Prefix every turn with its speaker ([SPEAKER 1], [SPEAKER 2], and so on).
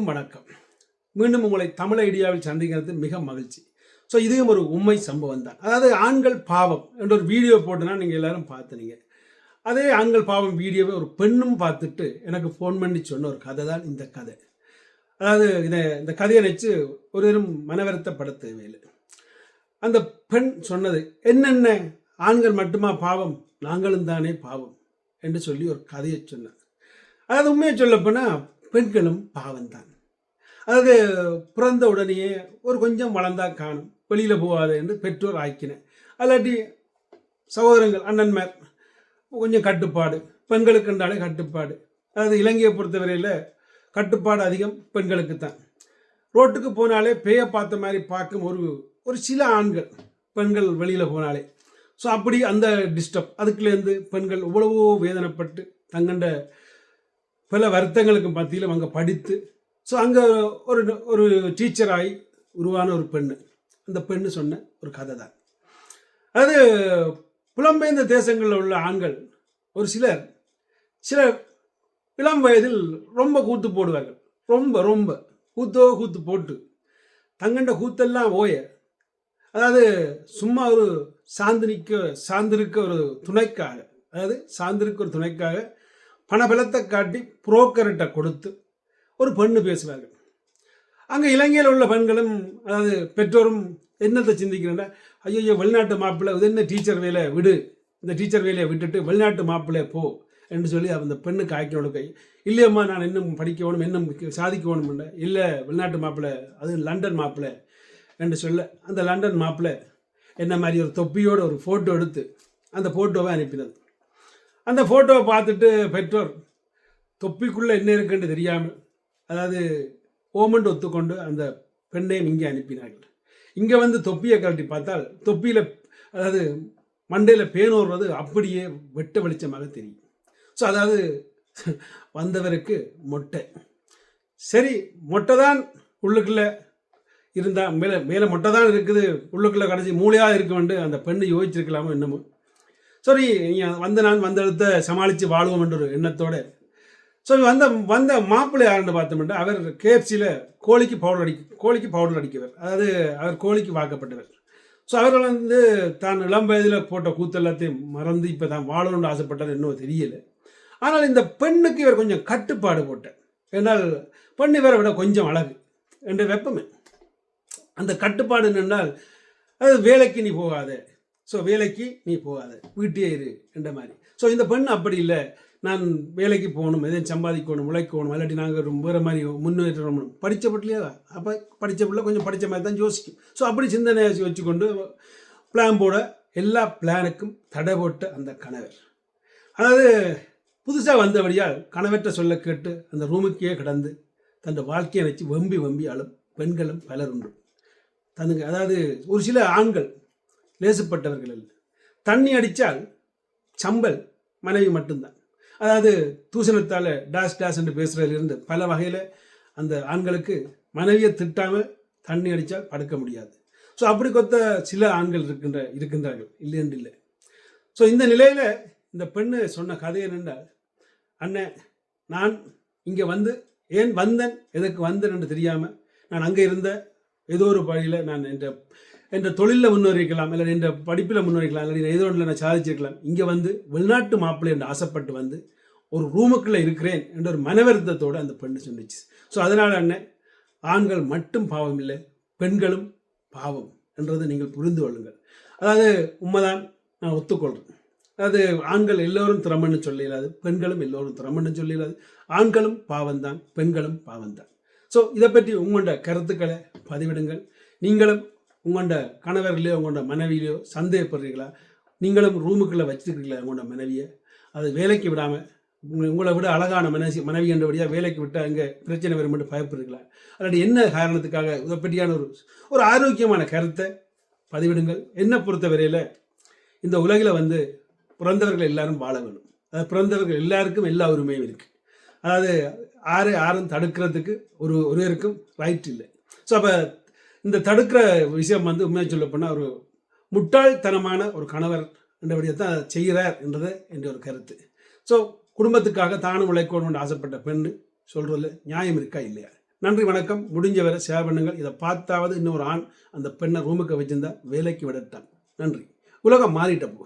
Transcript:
[SPEAKER 1] அனைவருக்கும் வணக்கம். மீண்டும் உங்களை தமிழ் ஐடியாவில் சந்திக்கிறது மிக மகிழ்ச்சி. ஸோ இதுவும் ஒரு உண்மை சம்பவம் தான். அதாவது ஆண்கள் பாவம் என்ற ஒரு வீடியோ போட்டுனா நீங்கள் எல்லாரும் பார்த்துனீங்க அதே ஆண்கள் பாவம் வீடியோவை ஒரு பெண்ணும் பார்த்துட்டு எனக்கு ஃபோன் பண்ணி சொன்ன ஒரு கதை தான் இந்த கதை. அதாவது இதை இந்த கதையை நினச்சி ஒரு தரம் மனவருத்தப்பட தேவையில்லை. அந்த பெண் சொன்னது என்னென்ன? ஆண்கள் மட்டுமா பாவம்? நாங்களும் தானே பாவம்? என்று சொல்லி ஒரு கதையை சொன்னார். அதாவது உண்மையை சொல்லப்போனால் பெண்களும் பாவம்தான். அதாவது பிறந்த உடனேயே ஒரு கொஞ்சம் வளர்ந்தா காணும். வெளியில் போகாது என்று பெற்றோர் ஆக்கினேன் அல்லாட்டி சகோதரங்கள் அண்ணன்மார் கொஞ்சம் கட்டுப்பாடு. பெண்களுக்கு என்றாலே கட்டுப்பாடு. அதாவது இலங்கையை பொறுத்தவரையில் கட்டுப்பாடு அதிகம் பெண்களுக்கு தான். ரோட்டுக்கு போனாலே பேயை பார்த்த மாதிரி பார்க்கும் ஒரு ஒரு சில ஆண்கள் பெண்கள் வெளியில் போனாலே. ஸோ அப்படி அந்த டிஸ்டர்ப் அதுக்குலேருந்து பெண்கள் எவ்வளவோ வேதனைப்பட்டு தங்கண்ட பல வருத்தங்களுக்கு மத்தியில் அங்கே படித்து ஸோ அங்கே ஒரு ஒரு டீச்சராகி உருவான ஒரு பெண்ணு. அந்த பெண்ணு சொன்ன ஒரு கதை தான். அதாவது புலம்பெயர்ந்த தேசங்களில் உள்ள ஆண்கள் ஒரு சிலர் சில இளம் வயதில் ரொம்ப கூத்து போடுவார்கள். ரொம்ப ரொம்ப. கூத்தோ கூத்து போட்டு. தங்கண்ட கூத்தெல்லாம் ஓய. அதாவது சும்மா ஒரு சாந்தினிக்க சார்ந்திருக்க ஒரு துணைக்காக அதாவது சார்ந்திருக்க ஒரு துணைக்காக பணபலத்தை காட்டி புரோக்கர்கிட்ட கொடுத்து ஒரு பெண்ணு பேசுவார்கள் அங்கே இலங்கையில் உள்ள பெண்களும் அதாவது பெற்றோரும் என்னத்தை சிந்திக்கிறேன்னா ஐயோ வெளிநாட்டு மாப்பிள்ளை இது என்ன டீச்சர் வேலை? விடு. இந்த டீச்சர் வேலையை விட்டுட்டு வெளிநாட்டு மாப்பிள்ளை போ என்று சொல்லி அந்த பெண்ணுக்கு ஆக்கினோட கை இல்லையம்மா நான் இன்னும் படிக்கணும் இன்னும் சாதிக்கணும் இல்லை வெளிநாட்டு மாப்பிள்ளை அது லண்டன் மாப்பிள்ளை என்று சொல்ல அந்த லண்டன் மாப்பிள்ளை என்ன மாதிரி ஒரு தொப்பியோட ஒரு ஃபோட்டோ எடுத்து அந்த ஃபோட்டோவை அனுப்பினது. அந்த ஃபோட்டோவை பார்த்துட்டு பெற்றோர் தொப்பிக்குள்ளே என்ன இருக்குன்னு தெரியாமல் அதாவது ஓமண்ட் ஒத்துக்கொண்டு அந்த பெண்ணையும் இங்கே அனுப்பினார்கள். இங்கே வந்து தொப்பியை கழட்டி பார்த்தால் தொப்பியில் அதாவது மண்டையில் பேனோடுறது அப்படியே வெட்ட வெளிச்சமாக தெரியும். ஸோ அதாவது வந்தவருக்கு மொட்டை. சரி மொட்டை தான் உள்ளுக்குள்ளே இருந்தால் மேலே மேலே மொட்டை தான் இருக்குது உள்ளுக்குள்ளே கடைசி மூளையாக இருக்க வேண்டும் அந்த பெண்ணு யோசிச்சிருக்கலாமோ என்னமோ. சரி நீங்கள் வந்த நான் வந்த இடத்த சமாளித்து வாழுவோம் என்ற ஒரு எண்ணத்தோடு ஸோ வந்த வந்த மாப்பிள்ளை யாருன்னு பார்த்தோம்னா அவர் கேஎஃப்சியில் கோழிக்கு பவுடர் அடி கோழிக்கு பவுடர் அடிக்கவர். அதாவது அவர் கோழிக்கு வாக்கப்பட்டவர். ஸோ அவர்கள் வந்து தான் இளம் வயதில் போட்ட கூத்து எல்லாத்தையும் மறந்து இப்போ தான் வாழணும்னு ஆசைப்பட்டார் இன்னும் தெரியல. ஆனால் இந்த பெண்ணுக்கு இவர் கொஞ்சம் கட்டுப்பாடு போட்டார். ஏன்னால் பெண் இவரை விட கொஞ்சம் அழகு என்ற வெப்பமே. அந்த கட்டுப்பாடு என்னென்னால் அது வேலைக்கு நீ போகாத. ஸோ வேலைக்கு நீ போகாத. வீட்டே இரு என்ற மாதிரி. ஸோ இந்த பெண் அப்படி இல்லை. நான் வேலைக்கு போகணும் எதையும் சம்பாதிக்கணும் உழைக்கணும் இல்லாட்டி நாங்கள் வேறு மாதிரி முன்னேற்றம் படித்த பட்டிலையா அப்போ படித்த பிள்ளை கொஞ்சம் படித்த மாதிரி தான் யோசிக்கும். ஸோ அப்படி சிந்தனை வச்சுக்கொண்டு பிளான் போட எல்லா பிளானுக்கும் தடை போட்ட அந்த கணவர். அதாவது புதுசாக வந்தபடியால் கணவற்ற சொல்ல கேட்டு அந்த ரூமுக்கே கடந்து தன் வாழ்க்கையை வச்சு வம்பி வம்பி அழும் பெண்களும் பலர் உண்டு. அதாவது ஒரு சில ஆண்கள் லேசுப்பட்டவர்கள் இல்லை தண்ணி அடித்தால் சம்பல் மனைவி மட்டும்தான். அதாவது தூசணத்தால் டேஷ் டேஷ் என்று பேசுகிறதிலிருந்து பல வகையில் அந்த ஆண்களுக்கு மனைவியை திட்டாமல் தண்ணி அடித்தால் படுக்க முடியாது. ஸோ அப்படி கொத்த சில ஆண்கள் இருக்கின்ற இருக்கின்றார்கள். இல்லையென்று இல்லை. ஸோ இந்த நிலையில் இந்த பெண்ணு சொன்ன கதை என்னென்றால் அண்ணன் நான் இங்கே வந்து ஏன் வந்தேன்? எதற்கு வந்தேன் என்று தெரியாமல் நான் அங்கே இருந்த ஏதோ ஒரு வழியில் நான் என்ற என்ற தொழிலில் முன்னேறிக்கலாம் இல்லை என்ற படிப்பில் முன்னேறிக்கலாம் இல்லை ஏதோ ஒன்றில் நான் சாதிச்சிருக்கலாம். இங்கே வந்து வெளிநாட்டு மாப்பிள்ளை என்று ஆசைப்பட்டு வந்து ஒரு ரூமுக்குள்ளே இருக்கிறேன் என்ற ஒரு மனவருத்தத்தோடு அந்த பெண்ணு சொன்னிச்சு. ஸோ அதனால் என்ன? ஆண்கள் மட்டும் பாவம் இல்லை பெண்களும் பாவம் என்றதை நீங்கள் புரிந்து கொள்ளுங்கள். அதாவது உண்மைதான் நான் ஒத்துக்கொள்கிறேன் அதாவது ஆண்கள் எல்லோரும் திறமன்னு சொல்லிடாது பெண்களும் எல்லோரும் திறமன்னு சொல்லிடாது ஆண்களும் பாவம்தான் பெண்களும் பாவம்தான். ஸோ இதை பற்றி உங்களோட கருத்துக்களை பதிவிடுங்கள். நீங்களும் உங்களோட கணவர்களையோ உங்களோட மனைவியிலையோ சந்தேகப்படுறீங்களா நீங்களும் ரூமுக்குள்ளே வச்சுருக்கீங்களா உங்களோட மனைவியை? அது வேலைக்கு விடாமல் உங்களை விட அழகான மனசி மனைவி என்றபடியாக வேலைக்கு விட்டால் அங்கே பிரச்சனை வரும் மட்டும் பயப்படுறீங்களா அல்லாட்டி என்ன காரணத்துக்காக இதை பற்றியான ஒரு ஒரு ஆரோக்கியமான கருத்தை பதிவிடுங்கள்? என்னை பொறுத்தவரையில் இந்த உலகில் வந்து பிறந்தவர்கள் எல்லாரும் வாழ வேணும் அதாவது பிறந்தவர்கள் எல்லாருக்கும் எல்லா உரிமையும் இருக்குது அதாவது ஆறு ஆறும் தடுக்கிறதுக்கு ஒரு ஒருவருக்கும் ரைட் இல்லை. ஸோ அப்போ இந்த தடுக்கிற விஷயம் வந்து உண்மையாக சொல்ல போனால் ஒரு முட்டாள்தனமான ஒரு கணவர் என்றபடியை தான் செய்கிறார் என்றது என்ற ஒரு கருத்து. ஸோ குடும்பத்துக்காக தானும் உழைக்கணும்னு ஆசைப்பட்ட பெண்ணு சொல்கிறதுல நியாயம் இருக்கா இல்லையா? நன்றி வணக்கம். முடிஞ்சவரை ஷேர் பண்ணுங்கள். இதை பார்த்தாவது இன்னொரு ஆண் அந்த பெண்ணை ரூமுக்கு வச்சிருந்தா வேலைக்கு விடட்டான் நன்றி. உலகம் மாறிட்ட போ